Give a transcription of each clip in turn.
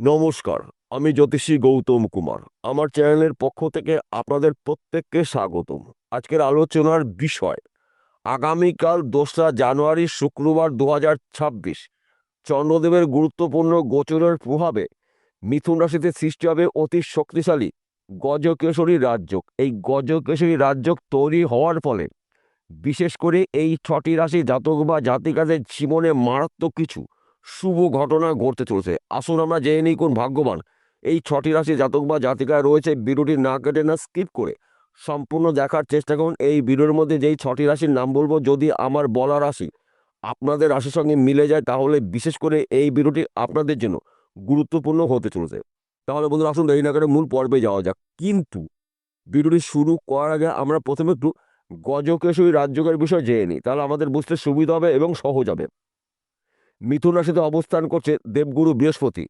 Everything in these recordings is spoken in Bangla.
নমস্কার, আমি জ্যোতিষী গৌতম কুমার। আমার চ্যানেলের পক্ষ থেকে আপনাদের প্রত্যেককে স্বাগতম। আজকের আলোচনার বিষয়, আগামীকাল দোসরা জানুয়ারি শুক্রবার দু হাজার ছাব্বিশ। চন্দ্রদেবের গুরুত্বপূর্ণ গোচরের প্রভাবে মিথুন রাশিতে সৃষ্টি হবে অতি শক্তিশালী গজকেশরী রাজযোগ। এই গজকেশরী রাজযোগ তৈরি হওয়ার ফলে বিশেষ করে এই ছটি রাশি জাতক বা জাতিকাদের জীবনে মারাত্মক কিছু শুভ ঘটনা ঘটতে চলেছে। আসুন আমরা জেনে নিই কোন ভাগ্যবান। এই ছটি রাশি জাতক বা জাতিকায় রয়েছে, ভিডিওটি না কেটে না স্কিপ করে সম্পূর্ণ দেখার চেষ্টা করুন। এই ভিডিওর মধ্যে যেই ছটি রাশির নাম বলব, যদি আমার বলা রাশি আপনাদের রাশির সঙ্গে মিলে যায়, তাহলে বিশেষ করে এই ভিডিওটি আপনাদের জন্য গুরুত্বপূর্ণ হতে চলেছে। তাহলে বন্ধুরা, আসুন দেরি না করে মূল পর্বে যাওয়া যাক। কিন্তু ভিডিওটি শুরু করার আগে আমরা প্রথমে একটু গজকেশরী রাজ্যকের বিষয় জেনে নিই। তাহলে আমাদের বুঝতে সুবিধা হবে এবং সহজ হবে। মিথুন রাশিতে অবস্থান করছে দেবগুরু বৃহস্পতি।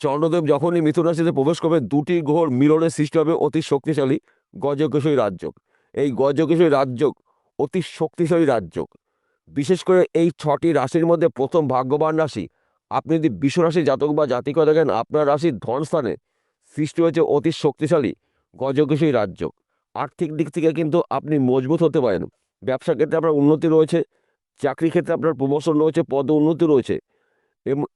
চন্দ্রদেব যখনই মিথুন রাশিতে প্রবেশ করবে, দুটি গ্রহর মিলনের সৃষ্টি হবে অতি শক্তিশালী গজকেশরী রাজযোগ। এই গজকেশরী রাজযোগ অতি শক্তিশালী রাজযোগ। বিশেষ করে এই ছটি রাশির মধ্যে প্রথম ভাগ্যবান রাশি। আপনি যদি বিশ্বরাশি জাতক বা জাতিকা দেখেন, আপনার রাশির ধনস্থানে সৃষ্টি হয়েছে অতি শক্তিশালী গজকেশরী রাজযোগ। আর্থিক দিক থেকে কিন্তু আপনি মজবুত হতে পারেন। ব্যবসা ক্ষেত্রে আপনার উন্নতি রয়েছে। চাকরি ক্ষেত্রে আপনার প্রমোশন রয়েছে, পদ উন্নতি রয়েছে, এম-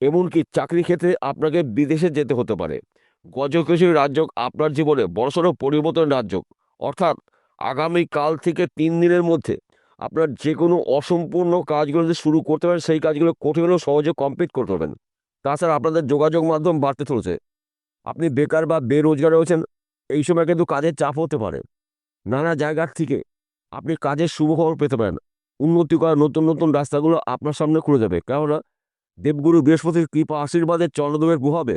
এমনকি চাকরি ক্ষেত্রে আপনাকে বিদেশে যেতে হতে পারে। গজকেশরী রাজযোগ আপনার জীবনে বড়সড় পরিবর্তন রাজযোগ। অর্থাৎ আগামী কাল থেকে তিন দিনের মধ্যে আপনার যে কোনো অসম্পূর্ণ কাজগুলো যদি শুরু করতে পারেন, সেই কাজগুলো কঠিন হলেও সহজে কমপ্লিট করতে পারবেন। তাছাড়া আপনাদের যোগাযোগ মাধ্যম বাড়তে চলেছে। আপনি বেকার বা বেরোজগার রয়েছেন, এই সময় কিন্তু কাজের চাপ হতে পারে। নানা জায়গার থেকে আপনি কাজের শুভ খবর পেতে পারেন। উন্নতি করার নতুন নতুন রাস্তাগুলো আপনার সামনে খুলে যাবে। কেননা দেবগুরু বৃহস্পতির কৃপা আশীর্বাদে চন্দ্রদেবের প্রভাবে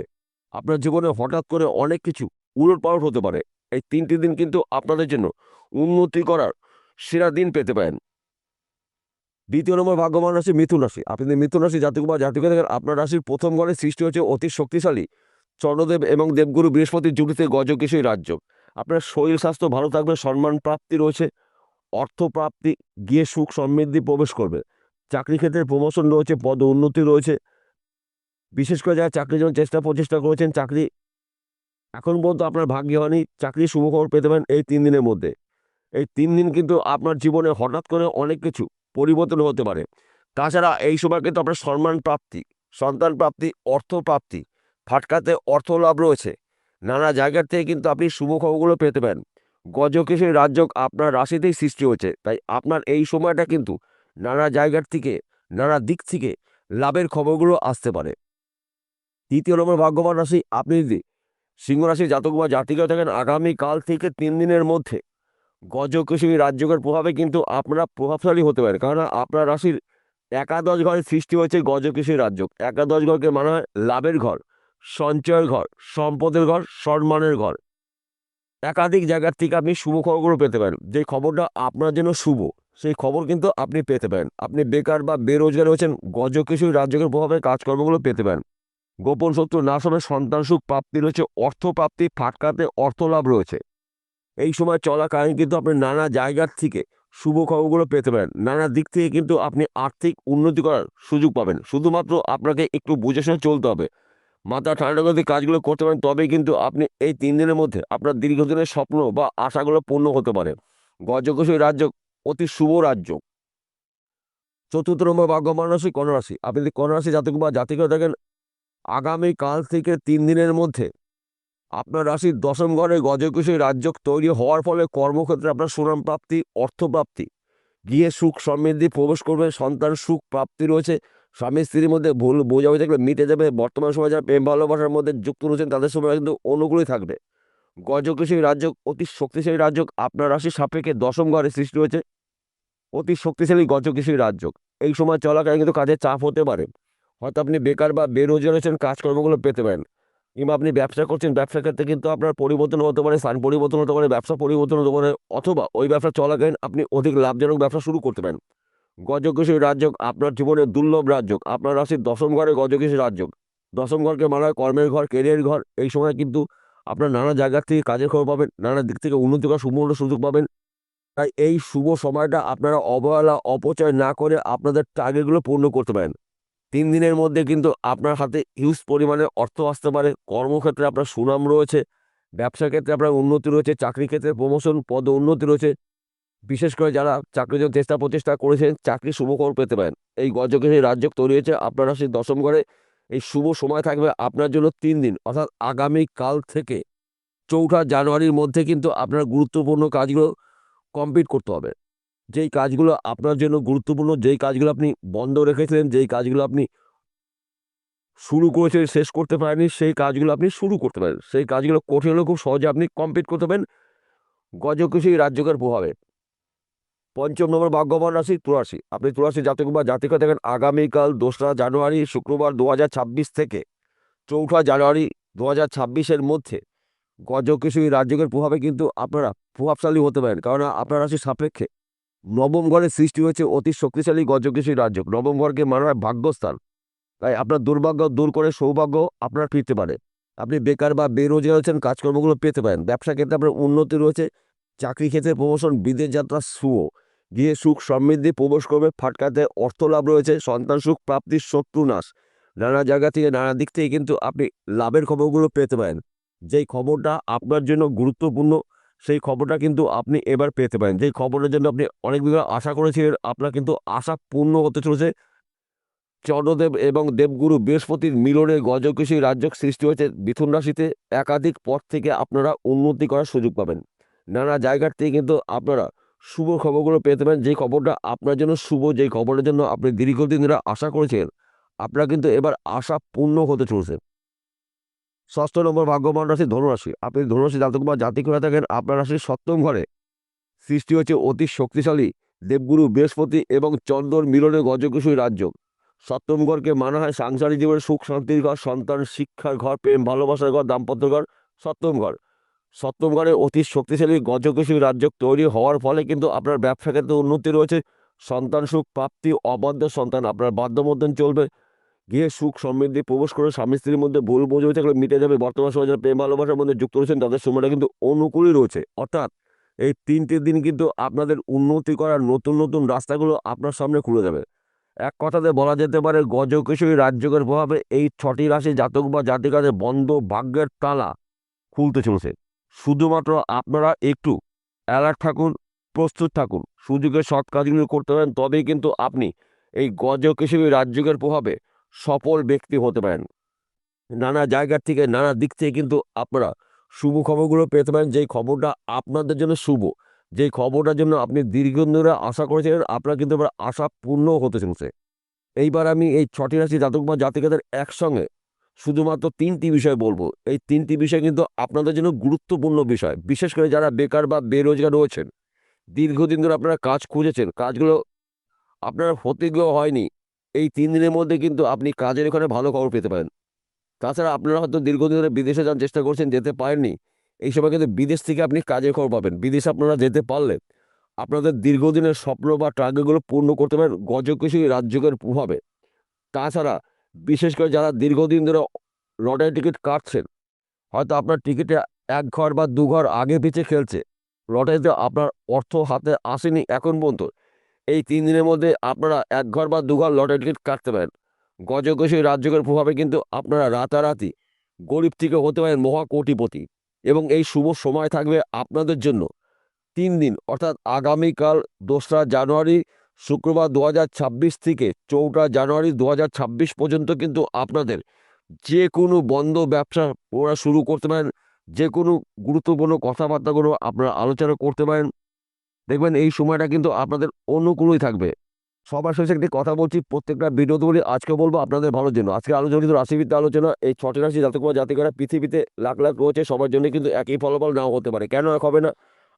আপনার জীবনে হঠাৎ করে অনেক কিছু উলট পালট হতে পারে। এই তিনটি দিন কিন্তু আপনাদের জন্য উন্নতি করার সেরা দিন পেতে পারেন। দ্বিতীয় নম্বর ভাগ্যবান রাশি মিথুন রাশি। আপনি মিথুন রাশি জাতক বা জাতিকা দেখেন আপনার রাশির প্রথম ঘরে সৃষ্টি হচ্ছে অতি শক্তিশালী চন্দ্রদেব এবং দেবগুরু বৃহস্পতির জুড়িতে গজকেশই রাজ্য। আপনার শরীর স্বাস্থ্য ভালো থাকবে, সম্মান প্রাপ্তি রয়েছে। অর্থপ্রাপ্তি গিয়ে সুখ সমৃদ্ধি প্রবেশ করবে। চাকরি ক্ষেত্রে প্রমোশন রয়েছে, পদ উন্নতি রয়েছে। বিশেষ করে যারা চাকরির জন্য চেষ্টা প্রচেষ্টা করেছেন, চাকরি এখন পর্যন্ত আপনার ভাগ্যে হয়নি। চাকরির শুভখবর পেতে পারেন এই তিন দিনের মধ্যে। এই তিন দিন কিন্তু আপনার জীবনে হঠাৎ করে অনেক কিছু পরিবর্তন হতে পারে। তাছাড়া এই সময় কিন্তু আপনার সম্মান প্রাপ্তি, সন্তান প্রাপ্তি, অর্থ প্রাপ্তি, ফাটকাতে অর্থ লাভ রয়েছে। নানা জায়গার থেকে কিন্তু আপনি শুভ খবরগুলো পেতে পারেন। গজকেশের রাজ্যক আপনার রাশিতেই সৃষ্টি হচ্ছে তাই আপনার এই সময়টা কিন্তু নানা জায়গার থেকে, নানা দিক থেকে লাভের খবরগুলো আসতে পারে। তৃতীয় নম্বর ভাগ্যবান রাশি, আপনি যদি সিংহ রাশির জাতক বা জাতিকা থাকেন আগামী কাল থেকে তিন দিনের মধ্যে গজকেশরী রাজ্যকের প্রভাবে কিন্তু আপনারা প্রভাবশালী হতে পারেন। কারণ আপনার রাশির একাদশ ঘরে সৃষ্টি হয়েছে গজকেশরী রাজ্যক। একাদশ ঘরকে মানা হয় লাভের ঘর, সঞ্চয়ের ঘর, সম্পদের ঘর, সম্মানের ঘর। একাধিক জায়গার থেকে আপনি শুভ খবরগুলো পেতে পারেন। যে খবরটা আপনার জন্য শুভ, সেই খবর কিন্তু আপনি পেতে পারেন। আপনি বেকার বা বেরোজগার হয়েছেন গজ কিছু রাজ্যকের প্রভাবে কাজকর্মগুলো পেতে পারেন। গোপন শত্রু নাশ হবে সন্তান সুখ প্রাপ্তি রয়েছে, অর্থ প্রাপ্তি ফাটকাতে অর্থ লাভ রয়েছে। এই সময় চলাকালীন কিন্তু আপনি নানা জায়গার থেকে শুভ খবরগুলো পেতে পারেন। নানা দিক থেকে কিন্তু আপনি আর্থিক উন্নতি করার সুযোগ পাবেন। শুধুমাত্র আপনাকে একটু বুঝে শুনে চলতে হবে। মাথা ঠান্ডা করে কাজগুলো করতে পারেন, তবেই কিন্তু আপনি এই তিন দিনের মধ্যে আপনার দীর্ঘদিনের স্বপ্ন বা আশাগুলো পূর্ণ হতে পারে। গজকেশরী রাজ্য অতি শুভ রাজ্য। চতুর্থ নম্বর ভাগ্যবান রাশি কন্যারাশি। আপনি যদি কন্যারাশি জাতক বা জাতিকা দেখেন আগামী কাল থেকে তিন দিনের মধ্যে আপনার রাশির দশম ঘরে গজকেশরী রাজ্য তৈরি হওয়ার ফলে কর্মক্ষেত্রে আপনার সুনাম প্রাপ্তি, অর্থপ্রাপ্তি। গিয়ে সুখ সমৃদ্ধি প্রবেশ করবে, সন্তান সুখ প্রাপ্তি রয়েছে। স্বামী স্ত্রীর মধ্যে ভুল বোঝাবুঝি থাকলে মিটে যাবে, বর্তমান সময় যারা প্রেম, ভালোবাসার মধ্যে যুক্ত রয়েছেন, তাদের সময় কিন্তু অনুকূলই থাকবে। গজকেশরী রাজ্য অতি শক্তিশালী রাজ্য আপনার রাশির সাপেক্ষে দশম ঘরে সৃষ্টি হয়েছে। অতি শক্তিশালী গজকেশরী রাজ্য এই সময় চলাকালীন কিন্তু কাজের চাপ হতে পারে। হয়তো আপনি বেকার বা বেরোজগার হয়েছেন কাজকর্মগুলো পেতে পারেন। কিংবা আপনি ব্যবসা করছেন ব্যবসা ক্ষেত্রে কিন্তু আপনার পরিবর্তন হতে পারে, স্থান পরিবর্তন হতে পারে, ব্যবসা পরিবর্তন হতে পারে, অথবা ওই ব্যবসা চলাকালীন আপনি অধিক লাভজনক ব্যবসা শুরু করতে পারেন। গজকেশরী রাজ্য আপনার জীবনের দুর্লভ রাজ্য আপনার রাশির দশম ঘরে গজকেশরী রাজ্য দশম ঘরকে মানা হয় কর্মের ঘর কেরিয়ার ঘর, এই সময় কিন্তু আপনার নানা জায়গার থেকে কাজের খবর পাবেন, নানা দিক থেকে উন্নতি করার সুবর্ণ সুযোগ পাবেন। তাই এই শুভ সময়টা আপনারা অবহেলা, অপচয় না করে আপনাদের টার্গেটগুলো পূর্ণ করতে পারেন। তিন দিনের মধ্যে কিন্তু আপনার হাতে হিউজ পরিমাণে অর্থ আসতে পারে, কর্মক্ষেত্রে আপনার সুনাম রয়েছে ব্যবসা ক্ষেত্রে আপনার উন্নতি রয়েছে চাকরি ক্ষেত্রে প্রমোশন পদ উন্নতি রয়েছে। বিশেষ করে যারা চাকরির জন্য চেষ্টা প্রচেষ্টা করেছেন, চাকরি শুভখবর পেতে পারেন। এই গজকে সেই রাজ্য তৈরি হয়েছে, আপনারা সেই দশম ঘরে এই শুভ সময় থাকবে আপনার জন্য তিন দিন, অর্থাৎ আগামী কাল থেকে চৌঠা জানুয়ারির মধ্যে কিন্তু আপনার গুরুত্বপূর্ণ কাজগুলো কমপ্লিট করতে হবে। যেই কাজগুলো আপনার জন্য গুরুত্বপূর্ণ, যেই কাজগুলো আপনি বন্ধ রেখেছিলেন, যেই কাজগুলো আপনি শুরু করেছেন, শেষ করতে পারেননি, সেই কাজগুলো আপনি শুরু করতে পারেন। সেই কাজগুলো কঠিন হলেও খুব সহজে আপনি কমপ্লিট করতে পারেন। গজকুশী রাজ্যকের প্রভাবে। পঞ্চম নম্বর ভাগ্যবান রাশি তুলারাশি। আপনি তুলারাশি জাতক বা জাতিকা দেখেন, আগামীকাল দোসরা জানুয়ারি, শুক্রবার দু হাজার ছাব্বিশ থেকে চৌঠা জানুয়ারি দু হাজার ছাব্বিশের মধ্যে গজকেশরী রাজ্যকের প্রভাবে কিন্তু আপনারা প্রভাবশালী হতে পারেন। কারণ আপনার রাশির সাপেক্ষে নবম ঘরের সৃষ্টি হয়েছে অতি শক্তিশালী গজকেশরী রাজ্য নবম ঘরকে মানা হয় ভাগ্যস্থান। তাই আপনার দুর্ভাগ্য দূর করে সৌভাগ্য আপনার ফিরতে পারে। আপনি বেকার বা বেরোজগার হচ্ছেন কাজকর্মগুলো পেতে পারেন। ব্যবসা ক্ষেত্রে আপনার উন্নতি রয়েছে। চাকরি ক্ষেত্রে প্রমোশন বিদেশ যাত্রা শুভ। গিয়ে সুখ সমৃদ্ধি, প্রবেশ করবে, ফাটকাতে অর্থ লাভ রয়েছে, সন্তান সুখ প্রাপ্তির শত্রু নাশ। নানা জায়গা থেকে নানা দিক থেকে কিন্তু আপনি লাভের খবরগুলো পেতে পারেন। যেই খবরটা আপনার জন্য গুরুত্বপূর্ণ, সেই খবরটা কিন্তু আপনি এবার পেতে পারেন। যেই খবরের জন্য আপনি অনেক দিন আশা করেছিলেন, আপনার কিন্তু আশা পূর্ণ হতে চলেছে। চন্দ্রদেব এবং দেবগুরু বৃহস্পতির মিলনে গজকেশী রাজ্য সৃষ্টি হয়েছে মিথুন রাশিতে, একাধিক পথ থেকে আপনারা উন্নতি করার সুযোগ পাবেন। নানা জায়গার থেকে কিন্তু আপনারা শুভ খবরগুলো পেতে পারেন যেই খবরটা আপনার জন্য শুভ, যেই খবরের জন্য আপনি দীর্ঘদিন ধরে আশা করেছেন, আপনার কিন্তু এবার আশা পূর্ণ হতে চলছে। ষষ্ঠ নম্বর ভাগ্যবান রাশি ধনুরাশি। আপনি ধনুরাশি জাতক বা জাতিক হয়ে থাকেন, আপনার রাশির সপ্তম ঘরে সৃষ্টি হচ্ছে অতি শক্তিশালী দেবগুরু, বৃহস্পতি এবং চন্দ্রর মিলনে গজকুশী রাজ্য। সপ্তম ঘরকে মানা হয় সাংসারিক জীবনের সুখ, শান্তির ঘর, সন্তান, শিক্ষার ঘর, প্রেম, ভালোবাসার ঘর, দাম্পত্য ঘর, সপ্তম ঘর। সপ্তম ঘরে অতি শক্তিশালী গজকেশী রাজ্য তৈরি হওয়ার ফলে কিন্তু আপনার ব্যবসা ক্ষেত্রে উন্নতি রয়েছে। সন্তান সুখ প্রাপ্তি, অবাধ্য সন্তান, আপনার বাধ্যমধ্যন চলবে। গিয়ে সুখ সমৃদ্ধি, প্রবেশ করে স্বামী স্ত্রীর মধ্যে ভুল বোঝাবুঝি থাকলে মিটে যাবে। বর্তমান সময় যারা প্রেম ভালোবাসার মধ্যে যুক্ত রয়েছেন, তাদের সময়টা কিন্তু অনুকূলই রয়েছে। অর্থাৎ এই তিনটে দিন কিন্তু আপনাদের উন্নতি করার নতুন নতুন রাস্তাগুলো আপনার সামনে খুলে যাবে। এক কথাতে বলা যেতে পারে গজকেশরী রাজ্যকের প্রভাবে এই ছটি রাশি জাতক বা জাতিকাদের বন্ধ ভাগ্যের তালা খুলতে চলছে। শুধুমাত্র আপনারা একটু অ্যালার্ট থাকুন, প্রস্তুত থাকুন। সুযোগের সৎ কাজগুলো করতে পারেন, তবেই কিন্তু আপনি এই গজক হিসেবে রাজ্যকের প্রভাবে সফল ব্যক্তি হতে পারেন। নানা জায়গার থেকে, নানা দিক থেকে কিন্তু আপনারা শুভ খবরগুলো পেতে পারেন। যেই খবরটা আপনাদের জন্য শুভ, যেই খবরটার জন্য আপনি দীর্ঘদিন ধরে আশা করেছিলেন, আপনার কিন্তু এবার আশা পূর্ণ হতে চলছে। এইবার আমি এই ছটি রাশি জাতক বা জাতিকাদের একসঙ্গে শুধুমাত্র তিনটি বিষয় বলব। এই তিনটি বিষয় কিন্তু আপনাদের জন্য গুরুত্বপূর্ণ বিষয়। বিশেষ করে যারা বেকার বা বেরোজগার রয়েছেন, দীর্ঘদিন ধরে আপনারা কাজ খুঁজেছেন, কাজগুলো আপনার হতেগুলো হয়নি, এই তিন দিনের মধ্যে কিন্তু আপনি কাজের এখানে ভালো খবর পেতে পারেন। তাছাড়া আপনারা হয়তো দীর্ঘদিন ধরে বিদেশে যান চেষ্টা করছেন, যেতে পারেননি, এই সময় কিন্তু বিদেশ থেকে আপনি কাজের খবর পাবেন। বিদেশে আপনারা যেতে পারলে আপনাদের দীর্ঘদিনের স্বপ্ন বা টার্গেটগুলো পূর্ণ করতে পারেন গজকেশী রাজ্যকের প্রভাবে। তাছাড়া বিশেষ করে যারা দীর্ঘদিন ধরে লটারি টিকিট কাটছেন, হয়তো আপনার টিকিটে এক ঘর বা দু ঘর আগে পিছিয়ে খেলছে। লটারিতে আপনার অর্থ হাতে আসেনি এখন পর্যন্ত। এই তিন দিনের মধ্যে আপনারা এক ঘর বা দু ঘর লটারি টিকিট কাটতে পারেন। গজকেশী রাজ্যকের প্রভাবে কিন্তু আপনারা রাতারাতি গরিব থেকে হতে পারেন মহা কোটিপতি এবং এই শুভ সময় থাকবে আপনাদের জন্য। তিন দিন, অর্থাৎ আগামীকাল দোসরা জানুয়ারি শুক্রবার দু হাজার ছাব্বিশ থেকে চৌঠা জানুয়ারি দু হাজার ছাব্বিশ পর্যন্ত কিন্তু আপনাদের যে কোনো বন্ধ ব্যবসা ওরা শুরু করতে পারেন। যে কোনো গুরুত্বপূর্ণ কথাবার্তাগুলো আপনারা আলোচনা করতে পারেন। দেখবেন এই সময়টা কিন্তু আপনাদের অনুকূলই থাকবে। সবার শেষে একটি কথা বলছি, প্রত্যেকটা ভিডিওতে বলি, আজকে বলব আপনাদের ভালোর জন্য। আজকে আলোচনা কিন্তু রাশিবিদ্যা আলোচনা, এই ছটি রাশি জাতক বা জাতিকারা পৃথিবীতে লাখ লাখ রয়েছে, সবার জন্য কিন্তু একই ফলাফল নাও হতে পারে। কেন হবে না?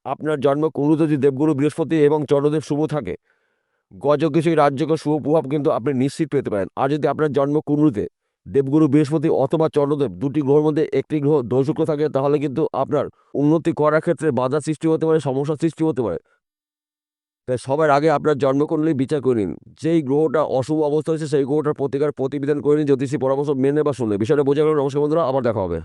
আপনার জন্ম কুরুতে দেবগুরু বৃহস্পতি এবং চন্দ্রদেব শুভ থাকে গজকেশী রাজ্যকে শুভ প্রভাব কিন্তু আপনি নিশ্চিত পেতে পারেন। আর যদি আপনার জন্ম কুরুতে দেবগুরু বৃহস্পতি অথবা চন্দ্রদেব দুটি গ্রহের মধ্যে একটি গ্রহ দোষুক্র থাকে, তাহলে কিন্তু আপনার উন্নতি করার ক্ষেত্রে বাধা সৃষ্টি হতে পারে, সমস্যা সৃষ্টি হতে পারে। তাই সবার আগে আপনার জন্মকুণ্ডলী বিচার করে নিন। যেই গ্রহটা অশুভ অবস্থা হচ্ছে সেই গ্রহটার প্রতিকার প্রতিবিধান করে নিন, জ্যোতিষী পরামর্শ মেনে বা শুনলে বিষয়টা বোঝা গেল নমস্কার বন্ধুরা, আবার দেখা হবে।